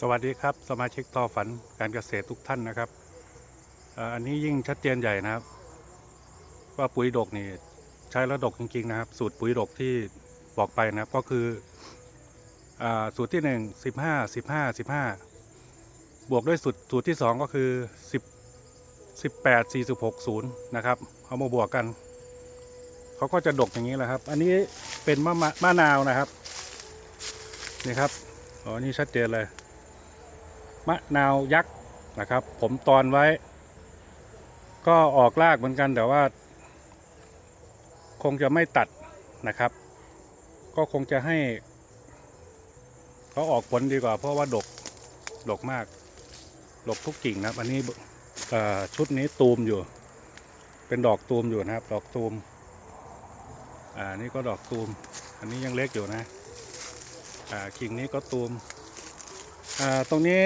สวัสดีครับ สมาชิกต่อฝันการเกษตรทุกท่านนะครับอันนี้ยิ่งชัดเจนใหญ่นะครับ ว่าปุ๋ยดกนี่ใช้แล้วดกจริงๆนะครับ สูตรปุ๋ยดกที่บอกไปนะครับก็คืออสูตรที่หนึ่งสิบห้าสิบห้าสิบห้าบวกด้วยสูตรสูตรที่สองก็คือสิบสิบแปดสี่สิบหกศูนย์นะครับเอามาบวกกันเขาก็จะดกอย่างนี้แหละครับ อันนี้เป็นมะมะมะนาวนะครับนี่ครับอ๋อนี่ชัดเจนเลย มะนาวยักษ์นะครับ ผมตอนไว้ ก็ออกรากเหมือนกันแต่ว่า คงจะไม่ตัดนะครับ ก็คงจะให้เขาออกผลดีกว่า เพราะว่าดกดกมากดกทุกกิ่งนะครับ อันนี้ชุดนี้ตูมอยู่ เป็นดอกตูมอยู่นะครับ ดอกตูมอ่านี่ก็ดอกตูม อันนี้ยังเล็กอยู่นะอ่ากิ่งนี้ก็ตูมอ่าตรงนี้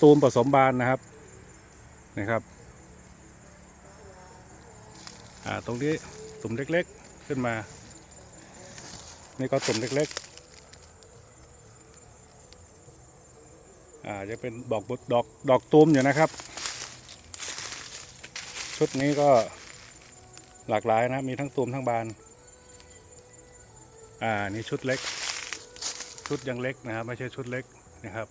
ตูมผสมบานนะครับนะครับอ่าตรงนี้ตุ่มเล็กๆขึ้นมา นี่ก็ตุ่มเล็กๆอ่าจะเป็นดอกบุดอกดอกตูมอยู่นะครับ ชุดนี้ก็หลากหลายนะมีทั้งตูมทั้งบานอ่านี่ชุดเล็ก ชุดยังเล็กนะครับไม่ใช่ชุดเล็กนะครับ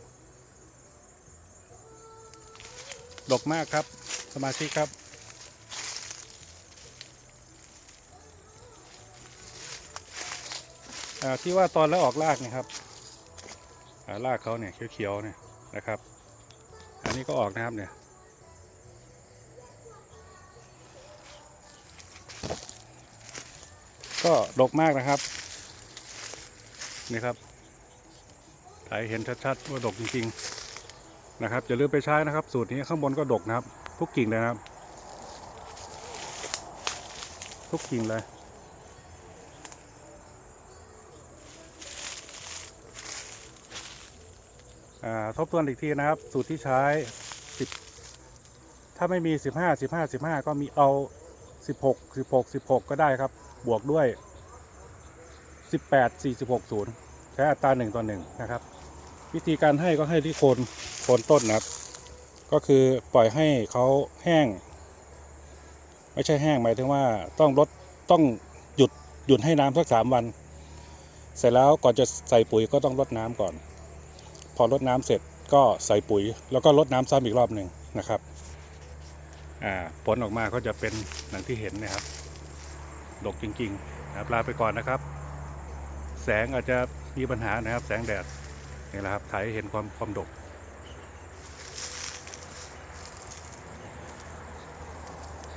ดกมากครับ สมาชิกครับ ที่ว่าตอนแล้วออกรากเนะครับอ่ารากเขาเนี่ยเขียวๆเนี่ยนะครับ อันนี้ก็ออกนะครับเนี่ยก็ดกมากนะครับ นี่ครับถ่ายเห็นชัดๆว่าดกจริงๆ นะครับอย่าลืมไปใช้นะครับ สูตรนี้ข้างบนก็ดกนะครับ ทุกกิ่งเลยนะครับ ทุกกิ่งเลยอ่าทบทวนอีกทีนะครับ สูตรที่ใช้ 10 ถ้าไม่มี 15 15 15 ก็มีเอา 16 16 16 ก็ได้ครับ บวกด้วย 18 46 0 ใช้อัตรา 1 ต่อ 1 นะครับ วิธีการให้ก็ให้ที่คน คนต้นนะครับ ก็คือปล่อยให้เขาแห้ง ไม่ใช่แห้งหมายถึงว่าต้องลดต้องหยุดหยุดให้น้ำสักสามวัน เสร็จแล้วก่อนจะใส่ปุ๋ยก็ต้องลดน้ำก่อน พอลดน้ำเสร็จก็ใส่ปุ๋ย แล้วก็ลดน้ำซ้ำอีกรอบหนึ่งนะครับอ่าผลออกมาก็จะเป็นอย่างที่เห็นนะครับ ดกจริงๆนะครับลาไปก่อนนะครับ แสงอาจจะมีปัญหานะครับ แสงแดดนี่แหละครับถ่ายให้เห็นความความดก